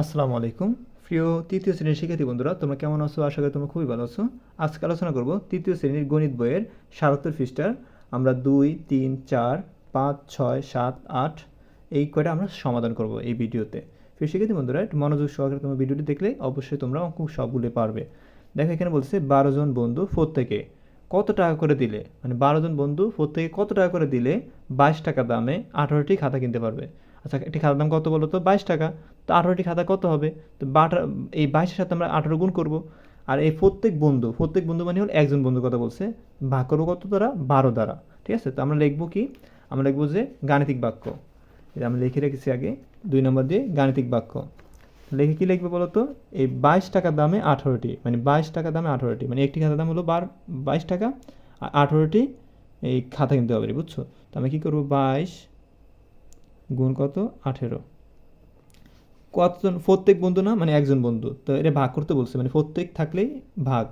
আসসালামু আলাইকুম। প্রিয় তৃতীয় শ্রেণির শিক্ষার্থী বন্ধুরা, তোমরা কেমন আছো? আশা করি তোমরা খুবই ভালো আছো। আজকে আলোচনা করব তৃতীয় শ্রেণির গণিত বইয়ের সাতাত্তর পৃষ্ঠার। আমরা দুই, তিন, চার, পাঁচ, ছয়, সাত, আট এই কয়টা আমরা সমাধান করব এই ভিডিওতে। প্রিয় শিক্ষার্থী বন্ধুরা, একটু মনোযোগ সহকারে তোমরা ভিডিওটি দেখলে অবশ্যই তোমরা অঙ্ক সবগুলো পারবে। দেখো, এখানে বলছে বারো জন বন্ধু প্রত্যেকে কত টাকা করে দিলে? মানে বারো জন বন্ধু প্রত্যেকে কত টাকা করে দিলে বাইশ টাকা দামে আঠারোটি খাতা কিনতে পারবে? আচ্ছা একটি খাতার দাম কত বলো তো বাইশ টাকা। তো আঠারোটি খাতা কত হবে? তো বাটা, এই বাইশের সাথে আমরা আঠারো গুণ করব। আর এই প্রত্যেক বন্ধু প্রত্যেক বন্ধু মানে হল একজন বন্ধুর কথা বলছে, ভাগ করব কত দ্বারা? বারো দ্বারা। ঠিক আছে? তো আমরা লিখব কি? আমরা লিখব যে গাণিতিক বাক্য। এটা আমরা লিখে রেখেছি আগে, দুই নম্বর দিয়ে গাণিতিক বাক্য। লিখে কী লিখবে বলো তো এই বাইশ টাকা দামে আঠারোটি মানে বাইশ টাকা দামে আঠারোটি মানে একটি খাতার দাম হলো বার, বাইশ টাকা, আর আঠারোটি এই খাতা কিনতে হবে বুঝছ? তো আমি কী করব? বাইশ গুণ কত? আঠেরো। কতজন, প্রত্যেক বন্ধু না মানে একজন বন্ধু। তো এটা ভাগ করতে বলছে মানে প্রত্যেক থাকলেই ভাগ।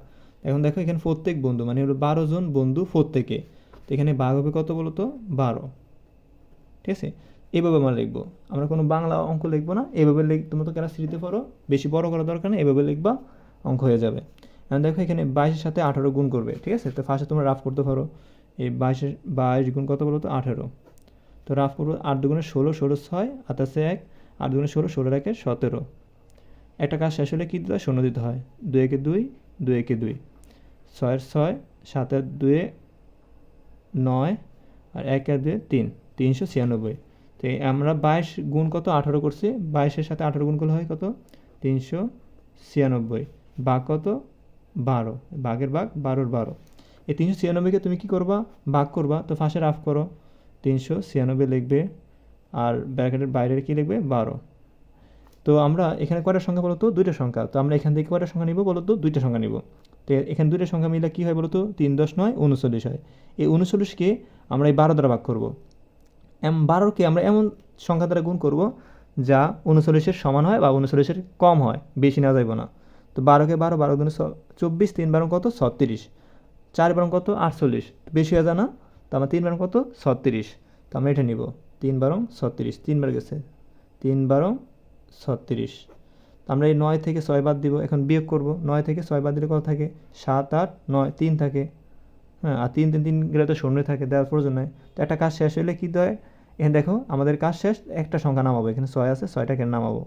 এখন দেখো এখানে প্রত্যেক বন্ধু মানে হলো বারো জন বন্ধু প্রত্যেকে। তো এখানে ভাগ হবে কত বলো তো? বারো। ঠিক আছে? এভাবে আমরা লিখব। আমরা কোনো বাংলা অঙ্ক লিখব না, এভাবে লিখ, তোমরা তো ক্লাস থ্রিতে পড়ো। বেশি বড় করা দরকার নেই, এভাবে লিখবা, অঙ্ক হয়ে যাবে। এখন দেখো এখানে বাইশের সাথে আঠারো গুণ করবে, ঠিক আছে? তো ফার্স্টে তোমরা রাফ করতে পারো। এই বাইশের, বাইশ গুণ কত বলো তো? আঠেরো। তো রাফ করব, আট দুগুণে ষোলো ষোলো ছয়, আঠাশে এক আট দুগুণে ষোলো ষোলো একে সতেরো। একটা কাজ শেষ হলে কী দিতে হয়? শূন্য দিতে হয়। দুই একে দুই দুই একে দুই। ছয়ের ছয় সাতের দুয়ে নয় আর এক আর দুয়ে তিন। তিনশো ছিয়ানব্বই। তো আমরা বাইশ গুণ কত? আঠারো করছি। বাইশের সাথে আঠারো গুণ করলে হয় কত? তিনশো ছিয়ানব্বই। বাঘ কত? বারো। বাঘের বাঘ বারোর বারো। এই তিনশো ছিয়ানব্বইকে তুমি কী করবা? ভাগ করবা। তো ফাঁসে রাফ করো। তিনশো ছিয়ানব্বই লিখবে আর ব্র্যাকেটের বাইরের কী লিখবে? বারো। তো আমরা এখানে কয়টা সংখ্যা বলতো? দুইটা সংখ্যা। তো আমরা এখান থেকে কয়টা সংখ্যা নিব বলতো? দুইটা সংখ্যা নিব। তো এখানে দুইটা সংখ্যা মিলে কী হয় বলতো? তিন দশ নয়, উনচল্লিশ হয়। এই উনচল্লিশকে আমরা এই বারো দ্বারা ভাগ করব। এম বারোকে আমরা এমন সংখ্যা দ্বারা গুণ করব যা উনচল্লিশের সমান হয় বা উনচল্লিশের কম হয়। বেশি না যাইব না। তো বারোকে বারো বারো গুণে চব্বিশ, তিন বারো কত? ছত্রিশ। চার বারো কত? আটচল্লিশ। বেশি হয়ে যায় না? তো আমার তিন বারো কত? ছত্রিশ। তো আমরা এটা নিব। তিন বারো ছত্রিশ। তিনবার গেছে। তিন বারো ছত্রিশ। তো আমরা এই নয় থেকে ছয় বাদ দিব। এখন বিয়োগ করব। নয় থেকে ছয় বাদ দিলে কত থাকে? সাত, আট, নয়, তিন থাকে। হ্যাঁ আর তিন তিন তিন গেলে তো শূন্য থাকে। দেওয়ার প্রয়োজন নয় তো একটা কাজ শেষ হলে কী দেয়? এখানে দেখো, আমাদের কাজ শেষ। একটা সংখ্যা নামাবো। এখানে ছয় আছে ছয়টাকে নামাবো।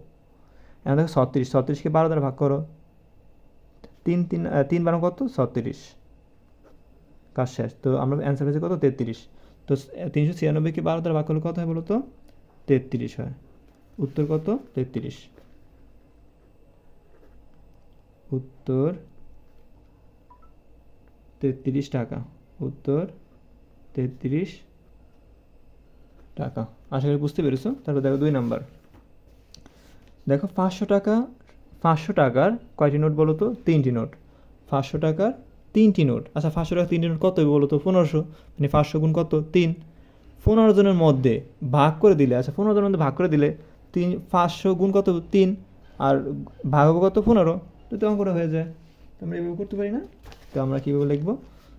এখন দেখো ছত্রিশ। ছত্রিশকে বারো দ্বারা ভাগ করো। তিন তিন তিন বারো কত? ছত্রিশ। কাজ শেষ। তো আমরা অ্যান্সার হয়েছে কত? তেত্রিশ। তো তিনশো ছিয়ানব্বই ছিয়ানব্বইকে বারো দ্বারা করলে কত হয় বলো তো তেত্রিশ হয়। উত্তর কত? তেত্রিশ। উত্তর তেত্রিশ টাকা। উত্তর তেত্রিশ টাকা। আশা করি বুঝতে পেরেছ? তারপর দেখো দুই নাম্বার। দেখো পাঁচশো টাকা, পাঁচশো টাকার কয়টি নোট বলো তো তিনটি নোট। পাঁচশো টাকার তিনটি নোট। আচ্ছা পাঁচশো টাকা তিনটি নোট কত বলো তো? পনেরোশো। মানে পাঁচশো গুণ কত? তিন। পনেরো জনের মধ্যে ভাগ করে দিলে আচ্ছা পনেরো জনের মধ্যে ভাগ করে দিলে তিন, পাঁচশো গুণ কত? তিন। আর ভাগ হবে কত? পনেরো। তো তো করে হয়ে যায়। তো আমরা এভাবে করতে পারি না? তো আমরা কীভাবে লিখব?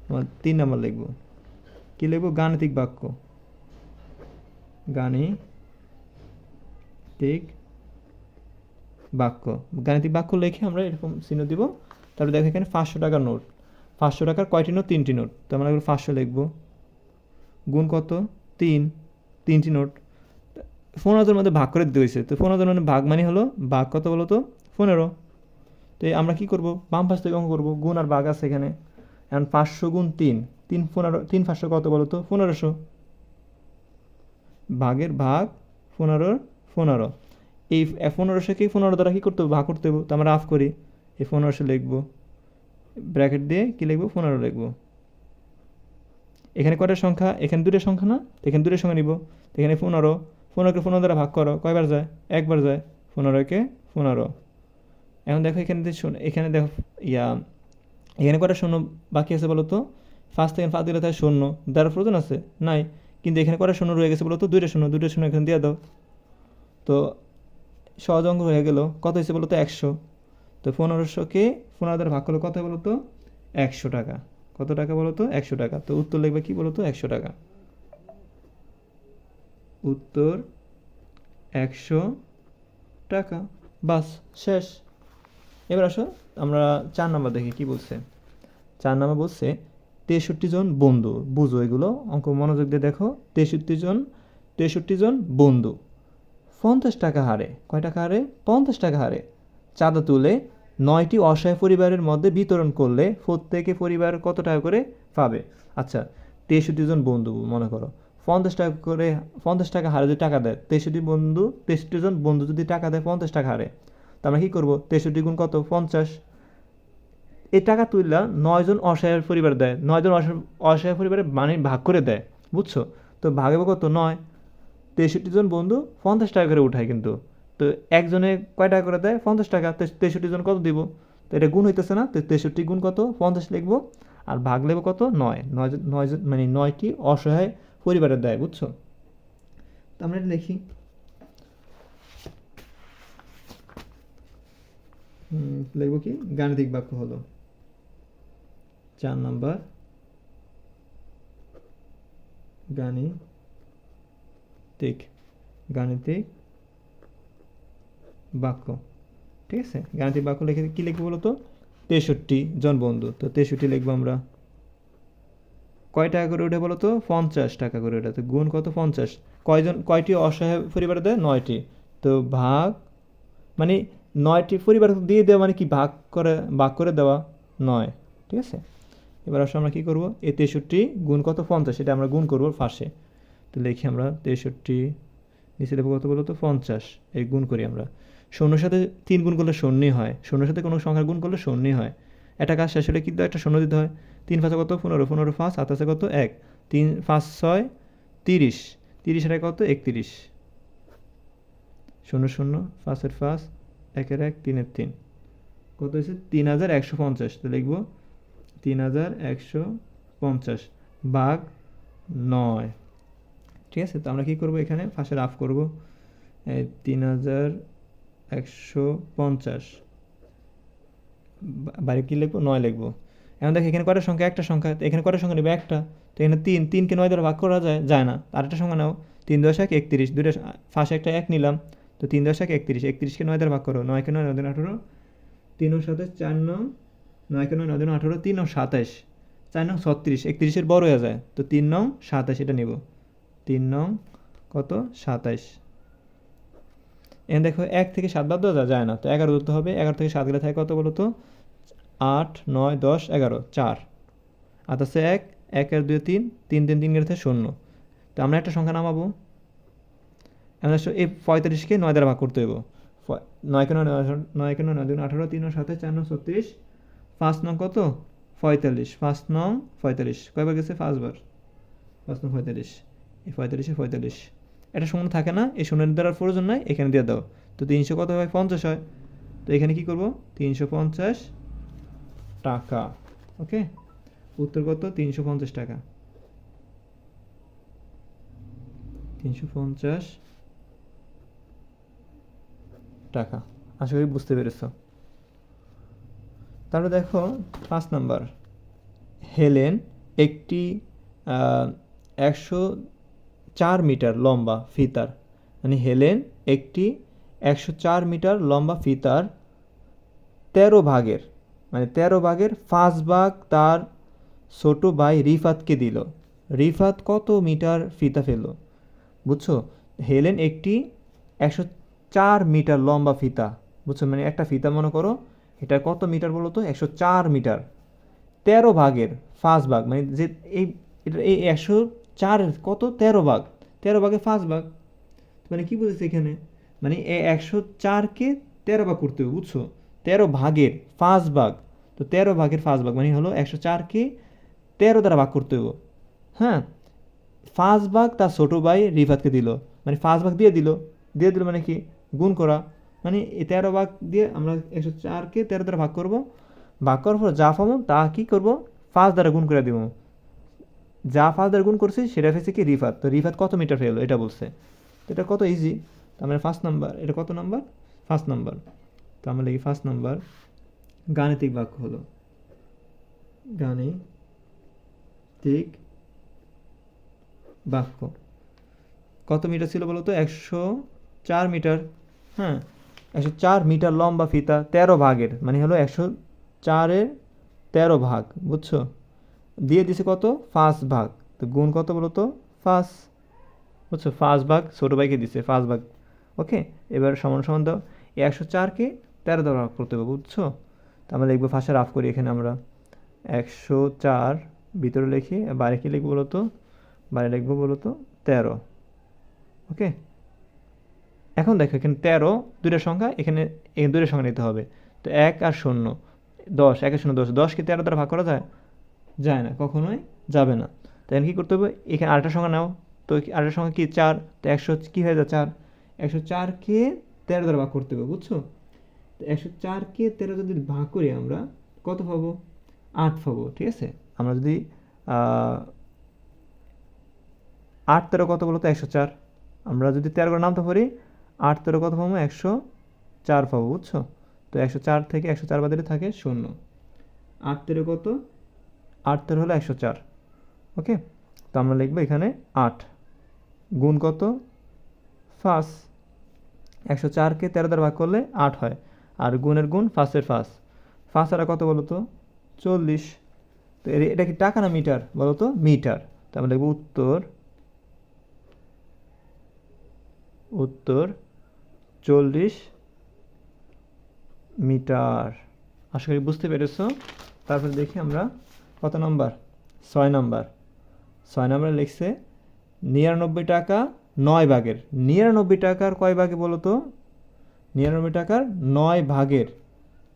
আমার তিন নাম্বার লিখব। কী লিখব? গাণিতিক বাক্য। গাণিতিক বাক্য। গাণিতিক বাক্য লিখে আমরা এরকম চিহ্ন দিব। তারপরে দেখো এখানে পাঁচশো টাকার নোট। পাঁচশো টাকার কয়টি নোট? তিনটি নোট। তো আমরা এগুলো পাঁচশো লিখব। গুণ কত? তিন। তিনটি নোট। পনেরো হাজার মধ্যে ভাগ করে দিতে হয়েছে। তো পনেরো হাজার মানে ভাগ মানে হলো ভাগ কত বলো তো? পনেরো। তো আমরা কী করব? বাম পাশ থেকে অঙ্ক করব। গুণ আর ভাগ আছে এখানে। এখন পাঁচশো গুণ তিন। তিন পনেরো তিন পাঁচশো কত বলো তো? পনেরোশো। ভাগের ভাগ পনেরোর পনেরো। এই পনেরোশোকে পনেরো দ্বারা কী করতে হবে? ভাগ করতে হবে। তো আমরা আফ করি। এই পনেরোশো লিখব। ব্র্যাকেট দিয়ে কী লিখব? পনেরো লিখব। এখানে কয়টা সংখ্যা? এখানে দুটো সংখ্যা না? এখানে দুটো সংখ্যা নিব। এখানে পনেরো। পনেরোকে পনেরো দ্বারা ভাগ করো। কয়বার যায়? একবার যায়। পনেরোকে পনেরো। এখন দেখো এখানে এখানে দেখো, ইয়া, এখানে কয়টা শূন্য বাকি আছে বলো তো? ফার্স্ট থেকে ফার্স্ট দিলে তাই শূন্য। দেওয়ার প্রয়োজন আছে? নাই। কিন্তু এখানে কয়টা শূন্য রয়ে গেছে বলো তো? দুইটা শূন্য। দুইটা শূন্য এখানে দিয়ে দাও। তো সহজ অঙ্ক হয়ে গেল। কত হয়েছে বলো তো? একশো। তো পনেরোশোকে পনেরো দ্বারা ভাগ করলে কত বলো তো একশো টাকা। কত টাকা বলো তো একশো টাকা। তো উত্তর লিখবে কি বলো তো একশো টাকা। উত্তর, একশো টাকা। বাস, শেষ। এবার আসো, আমরা চার নাম্বার দেখি কি বলছে। চার নাম্বার বলছে, তেষট্টি জন বন্ধু। বুঝো এগুলো। অঙ্ক মনোযোগ দিয়ে দেখো। তেষট্টি জন তেষট্টি জন বন্ধু। পঞ্চাশ টাকা হারে। কয় টাকা হারে? পঞ্চাশ টাকা হারে। চাঁদা তুলে নয়টি অসহায় পরিবারের মধ্যে বিতরণ করলে প্রত্যেকে পরিবার কত টাকা করে পাবে? আচ্ছা তেষট্টি জন বন্ধু মনে করো। পঞ্চাশ টাকা করে, পঞ্চাশ টাকা হারে যদি টাকা দেয়, তেষট্টি বন্ধু, তেষট্টি জন বন্ধু যদি টাকা দেয়, পঞ্চাশ টাকা হারে। তো আমরা কী করব? তেষট্টি গুণ কত? পঞ্চাশ। এই টাকা তুললা নয়জন অসহায় পরিবার দেয়। নয়জন অসহায় পরিবারে মানে ভাগ করে দেয়, বুঝছ? তো ভাগে কত? নয়। তেষট্টি জন বন্ধু পঞ্চাশ টাকা করে উঠায় কিন্তু। তো একজনে কয় টাকা করে দেয়? পঞ্চাশ টাকা। তেষট্টি জন কত দিব? তো এটা গুণ হইতেছে না। তো তেষট্টি গুণ কত? পঞ্চাশ লিখব। আর ভাগ লিখব কত? নয়। নয় নয় মানে নয়টি অসহায় পরিবারের দেয়, বুঝছ? তো আমরা এটা লিখি। লিখব কি? গাণিতিক বাক্য হলো। চার নাম্বার। গাণিতিক। গাণিতিক বাক্য। ঠিক আছে? গাণিতিক বাক্য লিখে কি লিখব বলো তো? তেষট্টি জন বন্ধু। তো তেষট্টি লিখব আমরা। কয় টাকা করে উঠে বলো তো? পঞ্চাশ টাকা করে ওঠে। তো গুণ কত? পঞ্চাশ। কয়জন কয়টি অসহায় পরিবার দেয়? নয়টি। তো ভাগ মানে নয়টি পরিবার দিয়ে দেওয়া মানে কি? ভাগ করে ভাগ করে দেওয়া নয়। ঠিক আছে? এবার আসলে আমরা কী করব? এই তেষট্টি গুণ কত? পঞ্চাশ। এটা আমরা গুণ করব ফাঁসে। তো লিখি আমরা তেষট্টি। নিচে দেবো কত বলো তো? পঞ্চাশ। এই গুণ করি আমরা। শূন্যর সাথে তিন গুণ করলে শূন্যই হয়। শূন্যর সাথে কোনো সংখ্যার গুণ করলে শূন্যই হয়। একটা কাজ শেষ হলে কিন্তু একটা শূন্য দিতে হয়। তিন পাঁচে কত? পনেরো। পনেরো পাঁচ আঠাশে কত? এক। তিন পাঁচ ছয়, তিরিশ। তিরিশের এক কত? একত্রিশ। শূন্য শূন্য, পাঁচের পাঁচ, একের এক, তিনের তিন। কত হয়েছে? তিন হাজার একশো পঞ্চাশ। তো লিখব তিন হাজার একশো পঞ্চাশ বাঘ নয়। ঠিক আছে? তো আমরা কী করব এখানে? ফার্স্টে রাফ করব। তিন হাজার একশো পঞ্চাশ। বাইরে কী লিখব? নয় লিখব। এখন দেখ, এখানে কয়টা সংখ্যা? একটা সংখ্যা। এখানে কয়টা সংখ্যা নেবে? একটা। তো এখানে তিন। তিনকে নয় দ্বারা ভাগ করা যায়? যায় না। আরেকটা সংখ্যা নাও। তিন দশ এক একত্রিশ দুটো ফার্স্ট একটা এক নিলাম। তো তিন দশ এক একত্রিশ। একত্রিশকে নয় দ্বারা ভাগ করো। নয়কে নয় নয় আঠেরো। তিন ও সাতাশ, চার নং। নয়কে নয় নয় আঠেরো। তিন ও সাতাশ। চার নং ছত্রিশ। একত্রিশের বড় হয়ে যায়। তো তিন নং সাতাশ এটা নিব। তিন নং কত? সাতাইশ এখানে দেখো এক থেকে সাত বাদ দেওয়া যায় না। তো এগারো ধরতে হবে। এগারো থেকে সাত গেলে থাকে কত বলো তো? আট, নয়, দশ, এগারো, চার। আর আছে এক এক আর দুই, তিন তিন তিন তিন গেলে থাকে শূন্য। তো আমরা একটা সংখ্যা নামাবো। আমরা এই পঁয়তাল্লিশকে নয় দ্বারা ভাগ করতে হইব। নয় নয়কে নয় নয় আঠারো- নয় নয় দুগুণ আঠারো, তিন সাথে চার নং ছত্রিশ। পাঁচ, নং কত? পঁয়তাল্লিশ। পাঁচ, নং পঁয়তাল্লিশ। কয়বার গেছে? পাঁচবার। পাঁচ, নং পঁয়তাল্লিশ। এই পঁয়তাল্লিশে পঁয়তাল্লিশ। এটা শূন্য থাকে না, এই শূন্যের দেওয়ার প্রয়োজন নাই, এখানে দিয়ে দাও। তো তিনশো কত হয়? পঞ্চাশ হয়। তো এখানে কি করব? তিনশো পঞ্চাশ টাকা। ওকে? উত্তর কত? তিনশো পঞ্চাশ টাকা। তিনশো পঞ্চাশ টাকা। আশা করি বুঝতে পেরেছ। তারপরে দেখো, পাঁচ নাম্বার। হেলেন একটি একশো চার মিটার লম্বা ফিতার। মানে হেলেন একটি একশো চার মিটার লম্বা ফিতার তেরো ভাগের। মানে তেরো ভাগের পাঁচ ভাগ তার ছোট ভাই রিফাতকে দিল। রিফাত কত মিটার ফিতা ফেলল? বুঝছ? হেলেন একটি একশো চার মিটার লম্বা ফিতা। বুঝছ? মানে একটা ফিতা মনে করো, এটা কত মিটার বলো তো? একশো চার মিটার। তেরো ভাগের পাঁচ ভাগ। মানে যে এই এই একশো চারের কত? তেরো ভাগ। তেরো ভাগে পাঁচ ভাগ। মানে কি বুঝেছে এখানে? মানে এ একশো চারকে তেরো ভাগ করতে হবে, বুঝছ? তেরো ভাগের পাঁচ ভাগ। তো তেরো ভাগের পাঁচ ভাগ মানে হলো একশো চারকে তেরো দ্বারা ভাগ করতে হবে। হ্যাঁ? পাঁচ ভাগ তার ছোটো ভাই রিফাতকে দিল। মানে পাঁচ ভাগ দিয়ে দিল। দিয়ে দিল মানে কি? গুণ করা। মানে তেরো ভাগ দিয়ে আমরা একশো চারকে তেরো দ্বারা ভাগ করব। ভাগ করার পর যা পাবো তা কী করব? পাঁচ দ্বারা গুণ করে দিব। যা দ্বারা গুণ করছি, সেটা ফেসে কি রিফাত। তো রিফাত কত মিটার ফেলল এটা বলছে। তো এটা কত ইজি তো আমরা ফার্স্ট নাম্বার এটা কত নাম্বার ফার্স্ট নাম্বার তো আমরা লিখি ফার্স্ট নাম্বার গাণিতিক বাক্য হলো গাণিতিক বাক্য। কত মিটার ছিল বলো তো একশো চার মিটার হ্যাঁ একশো চার মিটার লম্বা ফিতা তেরো ভাগের মানে হলো একশো চারের তেরো ভাগ, বুঝছ? দিয়ে দিছে কত? পাঁচ ভাগ। তো গুণ কত বলো তো? পাঁচ। বুঝছ? পাঁচ ভাগ ছোটো ভাইকে দিছে, পাঁচ ভাগ। ওকে? এবার সমান সমান দাও। একশো চারকে তেরো দ্বারা করতে হবে, বুঝছ? তো আমরা লিখব ফার্স্টে রাফ করি এখানে আমরা। একশো চার ভিতরে লিখি, বাইরে কী লিখব বলো তো? বাইরে লিখব বলো তো? তেরো। ওকে? এখন দেখো, এখানে তেরো দুইটা সংখ্যা, এখানে এখানে দুইটা সংখ্যা নিতে হবে। তো এক আর শূন্য। দশ, এক শূন্য দশ। দশকে তেরো দ্বারা ভাগ করা যায়? যায় না, কখনোই যাবে না। তাই কী করতে হবে? এখানে আরেকটা সংখ্যা নাও। তো আরেকটা সংখ্যা কি? চার। তো একশো কী হয়ে যায়? চার। একশো চারকে তেরো দ্বারা ভাগ করতে হবে, বুঝছ? তো একশো চারকে তেরো যদি ভাগ করি আমরা, কত পাবো? আট পাবো, ঠিক আছে? আমরা যদি আট তেরো কত বলো তো? একশো চার। আমরা যদি তেরো করে নামতে পারি, আট তেরো কত পাবো? একশো চার পাবো, বুঝছ? তো একশো চার থেকে একশো চার বাদে থাকে শূন্য। আট তেরো কত? আট হলো একশো চার, ওকে? তো আমরা লিখব এখানে আট। গুণ কত? ফার্স্ট একশো চারকে তেরো দ্বারা ভাগ করলে আট হয়। আর গুণের গুণ ফার্স্টের ফার্স্ট ফার্স্ট আর কত বলো তো চল্লিশ। তো এটা কি টাকা না মিটার? বলো তো মিটার। তো আমরা লিখব উত্তর উত্তর চল্লিশ মিটার। আশা করি বুঝতে পেরেছ। তারপরে দেখি আমরা কত নম্বর? ছয় নম্বর। ছয় নম্বরে লিখছে, নিরানব্বই টাকা নয় ভাগের। নিরানব্বই টাকার কয় ভাগে বলো তো? নিরানব্বই টাকার নয় ভাগের।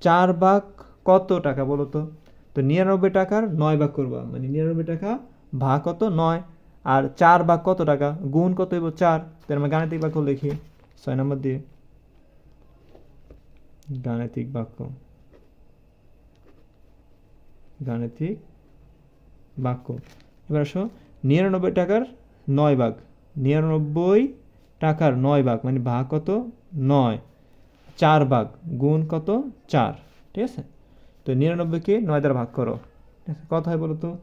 চার ভাগ কত টাকা বলো তো? তো নিরানব্বই টাকার নয় ভাগ করবা মানে নিরানব্বই টাকা ভাগ কত? নয়। আর চার ভাগ কত টাকা? গুণ কত হইব চার? তাহলে আমরা গাণিতিক বাক্য লিখি। ছয় নম্বর দিয়ে। গাণিতিক বাক্য। গাণিতিক বাক্য এবার আসো, নিরানব্বই টাকার নয় ভাগ। নিরানব্বই টাকার নয় ভাগ মানে ভাগ কত? নয়। চার ভাগ গুণ কত? চার, ঠিক আছে? তো নিরানব্বইকে নয় দ্বারা ভাগ করো। ঠিক আছে? কত হয় বলো তো?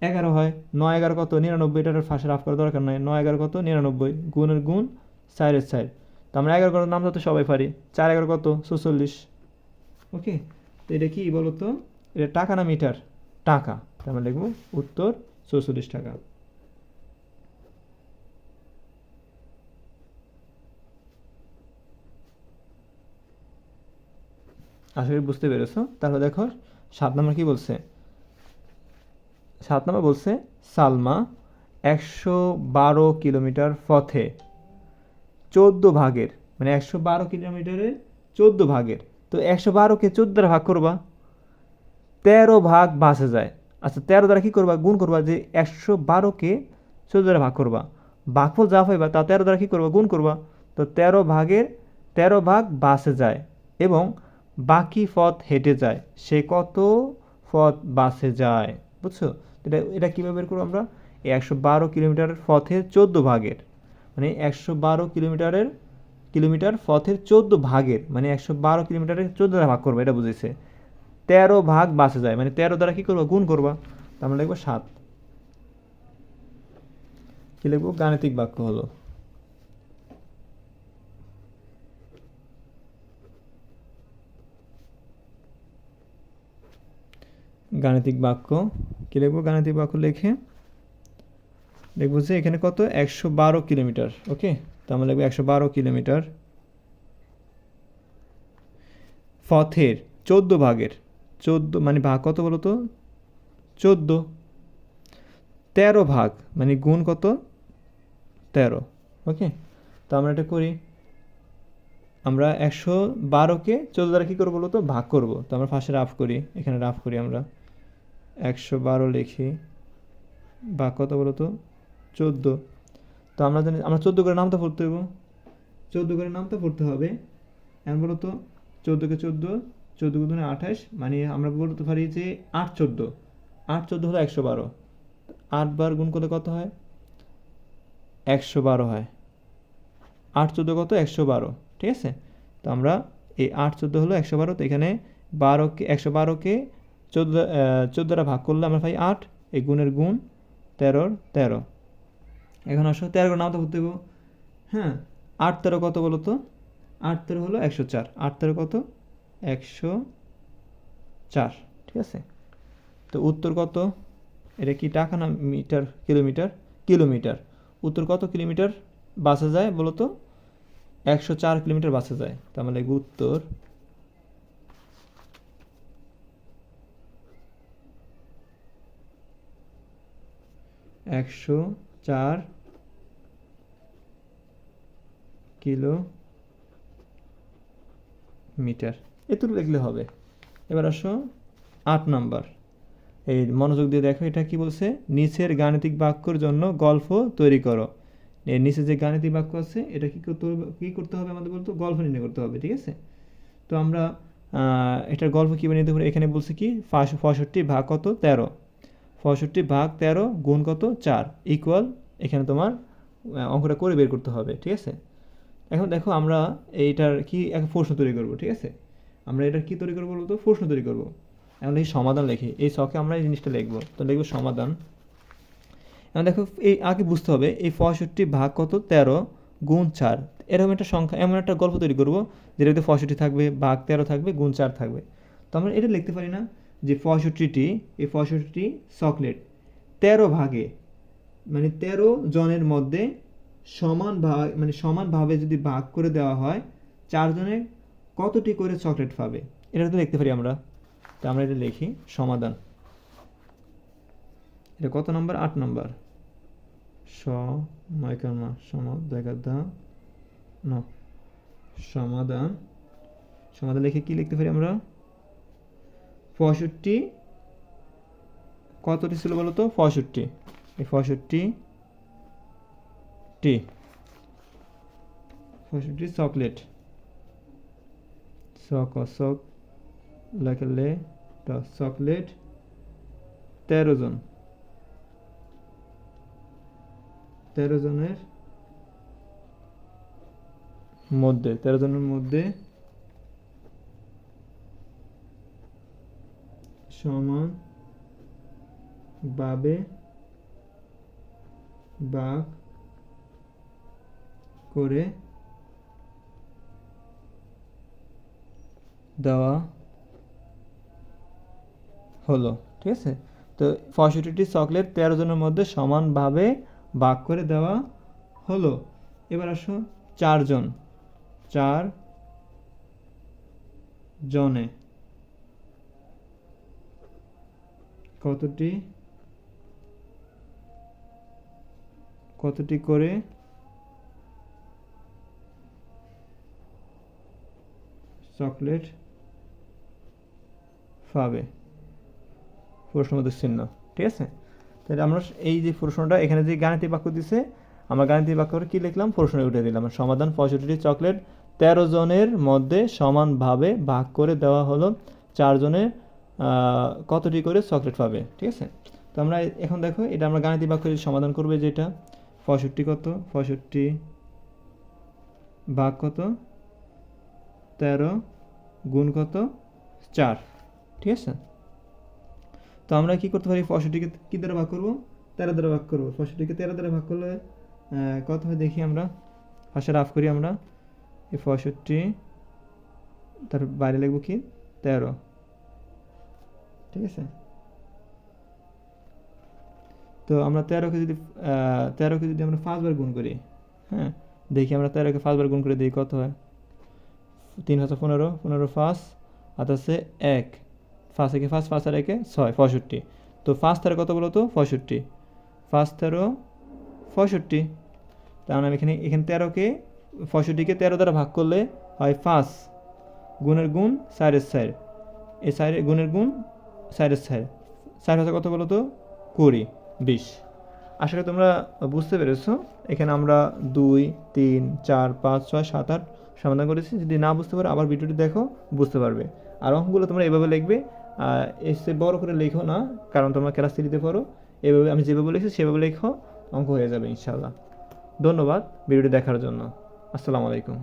এগারো হয়। নয় এগারো কত? নিরানব্বইটার ফাঁসে রাফ করার দরকার নয় নয় এগারো কত? নিরানব্বই। গুণের গুণ চারের চার তো আমরা এগারো কত নাম তো সবাই পারি। চার এগারো কত? ছচল্লিশ ওকে? তো এটা কি বলো তো? এটা টাকা না মিটার? টাকা। আমরা লিখব উত্তর চৌচল্লিশ টাকা। আশা করি বুঝতে পেরেছ? তাহলে দেখো, সাত নম্বর কি বলছে? সাত নম্বর বলছে, সালমা একশো বারো কিলোমিটার পথে চোদ্দ ভাগের মানে একশো বারো কিলোমিটারে চোদ্দ ভাগের, তো একশো বারোকে চোদ্দ ভাগ করবা, তেরো ভাগ বাসে যায়। আচ্ছা তেরো দ্বারা কী করবা? গুণ করবা যে একশো বারোকে চোদ্দ দ্বারা ভাগ করবা। ভাগফল যা পাইবা, তা তেরো দ্বারা কী করবা? গুণ করবা। তো তেরো ভাগের তেরো ভাগ বাসে যায় এবং বাকি পথ হেঁটে যায়। সে কত পথ বাসে যায়? বুঝছ? এটা এটা কীভাবে বের করব আমরা? একশো বারো কিলোমিটারের পথের চোদ্দ ভাগের। মানে একশো বারো কিলোমিটারের, কিলোমিটার পথের চোদ্দ ভাগের মানে একশো বারো কিলোমিটারের চোদ্দ ভাগ করবা, এটা বুঝেছে। তেরো ভাগ বাসে যায়। মানে তেরো দ্বারা কী করবা? গুণ করবা। আমরা লিখব সাত। কী লিখব? গাণিতিক বাক্য হলো। গাণিতিক বাক্য। কী লিখব? গাণিতিক বাক্য লিখে দেখব যে এখানে কত? একশো বারো কিলোমিটার। ওকে? তো আমরা লিখব একশো বারো কিলোমিটার। পথের, চোদ্দ ভাগের। চোদ্দ মানে ভাগ কত বলো তো? চোদ্দ। তেরো ভাগ মানে গুণ কত? তেরো ওকে তো আমরা এটা করি, আমরা একশো বারোকে চোদ্দ দ্বারা কী করব বলো তো? ভাগ করব। তো আমরা ফার্স্টে রাফ করি, এখানে রাফ করি আমরা। একশো বারো লিখি, ভাগ কত বলো তো? চোদ্দ। তো আমরা জানি, আমরা চোদ্দ করে নামটা পড়তে হইব। চোদ্দ করে নামটা পড়তে হবে। এখন বলো তো চোদ্দোকে চোদ্দ চোদ্দ গুণে আঠাশ মানে আমরা বলতে পারি যে আট চোদ্দ। আট চোদ্দ হলো একশো বারো। আট বার গুণ করলে কত হয়? একশো বারো হয়। আট চোদ্দ কত? একশো বারো। ঠিক আছে? তো আমরা এই আট চোদ্দ হলো একশো বারো, তো এখানে বারোকে, একশো বারোকে চোদ্দ চোদ্দোটা ভাগ করলে আমরা পাই আট। এই গুণের গুণ তেরোর তেরো। এখন আসো, তেরো নামতে ভর্তি হইব হ্যাঁ আট তেরো কত বলো তো? আট তেরো হলো একশো চার। আট তেরো কত? একশো চার। ঠিক আছে? তো উত্তর কত? এটা কি টাকা না মিটার, কিলোমিটার? কিলোমিটার। উত্তর কত কিলোমিটার বাসে যায় বলো তো একশো চার কিলোমিটার বাসে যায়। তার মানে উত্তর একশো চার কিলো মিটার এটুকু লিখলে হবে। এবার আসো আট নাম্বার। এই মনোযোগ দিয়ে দেখো, এটা কি বলছে? নিচের গাণিতিক বাক্যর জন্য গল্প তৈরি করো। এর নিচে যে গাণিতিক বাক্য আছে, এটা কি করতে কী করতে হবে আমাদের বলতো? গল্প নির্ণয় করতে হবে, ঠিক আছে? তো আমরা এটার গল্প কী বানিয়ে দেবো এখানে বলছে কি পঁয়ষট্টি ভাগ কত? তেরো। পঁয়ষট্টি ভাগ তেরো গুণ কত? চার। ইকুয়াল এখানে তোমার অঙ্কটা করে বের করতে হবে, ঠিক আছে? এখন দেখো আমরা এইটার কি এক প্রশ্ন তৈরি করব, ঠিক আছে? আমরা এটা কি তৈরি করব বলতো? প্রশ্ন তৈরি করব। এখন এই সমাধান লিখি। এই শখে আমরা এই জিনিসটা লিখব। তো লিখব সমাধান। এখন দেখো, এই আগে বুঝতে হবে, এই পঁয়ষট্টি ভাগ কত? তেরো গুণ চার। এরকম একটা সংখ্যা, এমন একটা গল্প তৈরি করব যেটাতে পঁয়ষট্টি থাকবে, ভাগ তেরো থাকবে, গুণ চার থাকবে। তো আমরা এটা লিখতে পারি না, যে পঁয়ষট্টিটি, এই পঁয়ষট্টি চকলেট। তেরো ভাগে মানে তেরো জনের মধ্যে সমান ভাগ মানে সমানভাবে যদি ভাগ করে দেওয়া হয় চারজনে কতটি করে চকলেট পাবে? এটা তো দেখতে পারি আমরা। তো আমরা এটা লিখি, সমাধান। এটা কত নম্বর? আট নম্বর। স ময়কর্মা সম দেখা ন। সমাধান। সমাধান লিখে কি লিখতে পারি আমরা? পঁয়ষট্টি। কতটি ছিল বলো তো পঁয়ষট্টি। এই পঁয়ষট্টি টি। পঁয়ষট্টি চকলেট। চক চক লেখলে চকলেট, তেরো জন। তেরো জনের মধ্যে, তেরো জনের মধ্যে সমান ভাবে ভাগ করে দেওয়া হলো, ঠিক আছে? তো পঁয়ষট্টিটি চকলেট তেরো জনের মধ্যে সমানভাবে ভাগ করে দেওয়া হলো। এবার আসো চারজন চার জনে। কতটি? কতটি করে? চকলেট পাবে প্রশ্নবোধক চিহ্ন ঠিক আছে? তাহলে আমরা এই যে প্রশ্নটা, এখানে যে গাণিতিক বাক্য দিছে, আমরা গাণিতিক বাক্য কি লিখলাম? প্রশ্নে উঠে দিলাম। সমাধান পঁয়ষট্টিটি চকলেট তেরো জনের মধ্যে সমানভাবে ভাগ করে দেওয়া হলো চারজনের কতটি করে? চকলেট পাবে ঠিক আছে? তো আমরা এখন দেখো, এটা আমরা গাণিতিক বাক্য সমাধান করবে যেটা, পঁয়ষট্টি কত? পঁয়ষট্টি ভাগ কত? তেরো গুণ কত? চার। ঠিক আছে? তো আমরা কি করতে পারি? পঁয়ষট্টিকে কী দ্বারা ভাগ করব? তেরো দ্বারা ভাগ করব। পঁয়ষট্টিকে তেরো দ্বারা ভাগ করলে কত হয় দেখি আমরা? ফার্স্টে রাফ করি আমরা। এই পঁয়ষট্টি তার বাইরে লিখব কি? তেরো। ঠিক আছে? তো আমরা তেরোকে যদি তেরোকে যদি আমরা পাঁচবার গুণ করি হ্যাঁ? দেখি আমরা তেরোকে পাঁচবার গুণ করে দিই, কত হয়? তিন হাজার পনেরো পনেরো পাঁচ আর এক। পাঁচ একে পাঁচ পাঁচ আর একে ছয়, পঁয়ষট্টি। তো ফার্স্ট তেরো কত বলো তো? পঁয়ষট্টি। ফার্স্ট তেরো পঁয়ষট্টি। তার মানে এখানে এখানে তেরোকে পঁয়ষট্টিকে তেরো দ্বারা ভাগ করলে হয় ফার্স্ট গুণের গুণ চারের সাইড এই চারের গুণের গুণ চারের চার। চার হাজার কত বলো তো? কুড়ি, বিশ। আশা করি তোমরা বুঝতে পেরেছ। এখানে আমরা দুই, তিন, চার, পাঁচ, ছয়, সাত, আট সমাধান করেছি। যদি না বুঝতে পারো, আবার ভিডিওটি দেখো, বুঝতে পারবে। আর অঙ্কগুলো তোমরা এভাবে লিখবে এসে বড় করে লেখো না, কারণ তোমরা ক্লাস থ্রিতে পড়ো। এভাবে আমি যেভাবে লিখছি সেভাবে লেখো, অঙ্ক হয়ে যাবে ইনশাল্লাহ ধন্যবাদ ভিডিওটি দেখার জন্য। আসসালামু আলাইকুম।